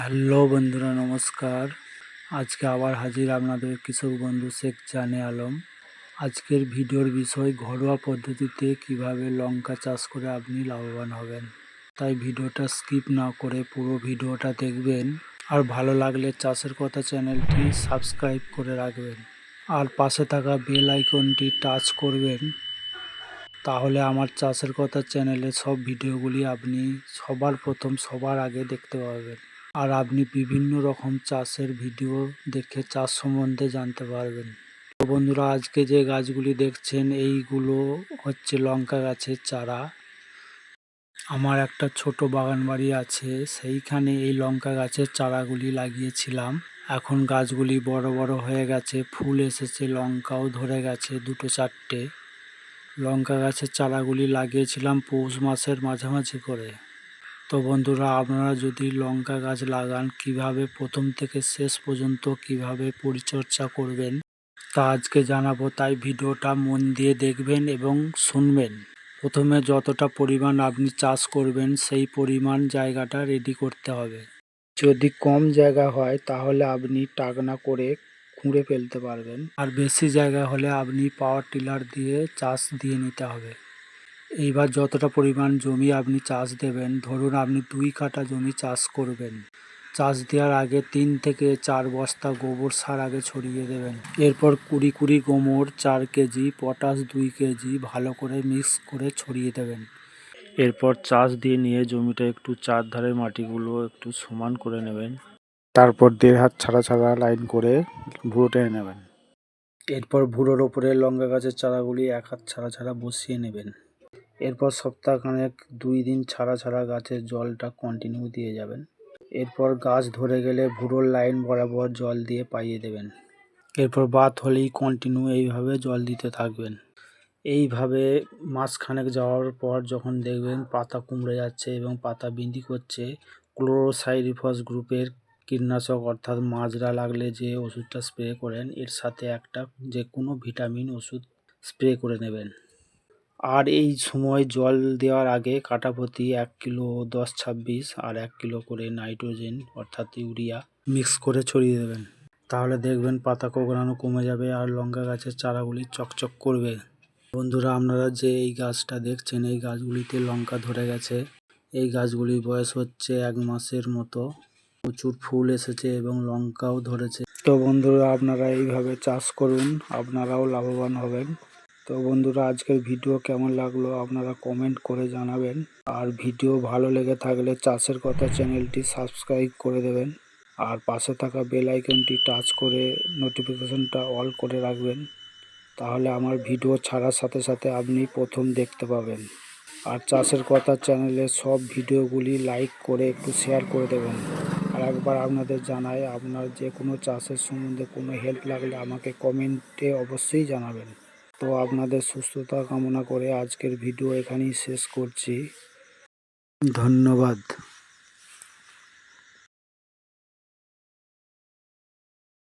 Hello বন্ধুরা, নমস্কার। আজকে আবার হাজির আপনাদের কৃষক বন্ধু শেখ জানে আলম। আজকের ভিডিওর বিষয়, ঘরোয়া পদ্ধতিতে কীভাবে লঙ্কা চাষ করে আপনি লাভবান হবেন। তাই ভিডিওটা স্কিপ না করে পুরো ভিডিওটা দেখবেন। আর ভালো লাগলে চাষের কথা চ্যানেলটি সাবস্ক্রাইব করে রাখবেন। আর পাশে থাকা বেল আইকনটি টাচ করবেন। তাহলে আমার চাষের কথা চ্যানেলে সব ভিডিওগুলি আপনি সবার প্রথম সবার আগে দেখতে পাবেন। আর আপনি বিভিন্ন রকম চাষের ভিডিও দেখে চাষ সম্বন্ধে জানতে পারবেন। তো বন্ধুরা, আজকে যে গাছগুলি দেখছেন, এইগুলো হচ্ছে লঙ্কা গাছের চারা। আমার একটা ছোট বাগান বাড়ি আছে, সেইখানে এই লঙ্কা গাছের চারাগুলি লাগিয়েছিলাম। এখন গাছগুলি বড় বড় হয়ে গেছে, ফুল এসেছে, লঙ্কাও ধরে গেছে দুটো চারটে। লঙ্কা গাছের চারাগুলি লাগিয়েছিলাম পৌষ মাসের মাঝামাঝি করে। তো বন্ধুরা, আপনারা যদি লঙ্কা গাছ লাগান, কীভাবে প্রথম থেকে শেষ পর্যন্ত কীভাবে পরিচর্যা করবেন, তা আজকে জানাব। তাই ভিডিওটা মন দিয়ে দেখবেন এবং শুনবেন। প্রথমে যতটা পরিমাণ আপনি চাষ করবেন, সেই পরিমাণ জায়গাটা রেডি করতে হবে। যদি কম জায়গা হয়, তাহলে আপনি টাকনা করে খুঁড়ে ফেলতে পারবেন। আর বেশি জায়গা হলে আপনি পাওয়ার টিলার দিয়ে চাষ দিয়ে নিতে হবে। এইবার যতটা পরিমাণ জমি আপনি চাষ দেবেন, ধরুন আপনি দুই কাঠা জমি চাষ করবেন, চাষ দেওয়ার আগে তিন থেকে চার বস্তা গোবর সার আগে ছড়িয়ে দেবেন। এরপর কুড়ি কুড়ি গোমর, চার কেজি, পটাশ দুই কেজি ভালো করে মিক্স করে ছড়িয়ে দেবেন। এরপর চাষ দিয়ে নিয়ে জমিটা একটু চারধারের মাটিগুলো একটু সমান করে নেবেন। তারপর দেড় হাত ছাড়া ছাড়া লাইন করে ভুড়ো টেনে নেবেন। এরপর ভুড়োর ওপরে লঙ্কা গাছের চারাগুলি এক হাত ছাড়া ছাড়া বসিয়ে নেবেন। এরপর সপ্তাহখানেক দুই দিন ছাড়া ছাড়া গাছের জলটা কন্টিনিউ দিয়ে যাবেন। এরপর গাছ ধরে গেলে ভুরোর লাইন বরাবর জল দিয়ে পাইয়ে দেবেন। এরপর বাত হলেই কন্টিনিউ এইভাবে জল দিতে থাকবেন। এইভাবে মাসখানেক যাওয়ার পর যখন দেখবেন পাতা কুমড়ে যাচ্ছে এবং পাতা বিন্দি করছে ক্লোরোসাইরিফস গ্রুপের কীটনাশক অর্থাৎ মাজরা লাগলে যে ওষুধটা স্প্রে করেন, এর সাথে একটা যে কোনো ভিটামিন ওষুধ স্প্রে করে নেবেন। আর এই সময় জল দেওয়ার আগে কাটাপতি এক কিলো দশ ছাব্বিশ আর এক কিলো করে নাইট্রোজেন অর্থাৎ ইউরিয়া মিক্স করে ছড়িয়ে দেবেন। তাহলে দেখবেন পাতা কোঁকড়ানো কমে যাবে আর লঙ্কা গাছের চারাগুলি চকচক করবে। বন্ধুরা, আপনারা যে এই গাছটা দেখছেন, এই গাছগুলিতে লঙ্কা ধরে গেছে। এই গাছগুলির বয়স হচ্ছে এক মাসের মতো। প্রচুর ফুল এসেছে এবং লঙ্কাও ধরেছে। তো বন্ধুরা, আপনারা এইভাবে চাষ করুন, আপনারাও লাভবান হবেন। তো বন্ধুরা, আজকের ভিডিও কেমন লাগল আপনারা কমেন্ট করে জানাবেন। আর ভিডিও ভালো লেগে থাকলে চাষের কথা চ্যানেলটি সাবস্ক্রাইব করে দেবেন। আর পাশে থাকা বেল আইকনটি টাচ করে নোটিফিকেশনটা অল করে রাখবেন। তাহলে আমার ভিডিও ছাড়ার সাথে সাথে আপনি প্রথম দেখতে পাবেন। আর চাষের কথা চ্যানেলের সব ভিডিওগুলি লাইক করে একটু শেয়ার করে দেবেন। আর একবার আপনাদের জানাই, আপনার যে কোনো চাষের সম্বন্ধে কোনো হেল্প লাগলে আমাকে কমেন্টে অবশ্যই জানাবেন। তো আপনাদের সুস্থতা কামনা করে আজকের ভিডিও এখানেই শেষ করছি। ধন্যবাদ।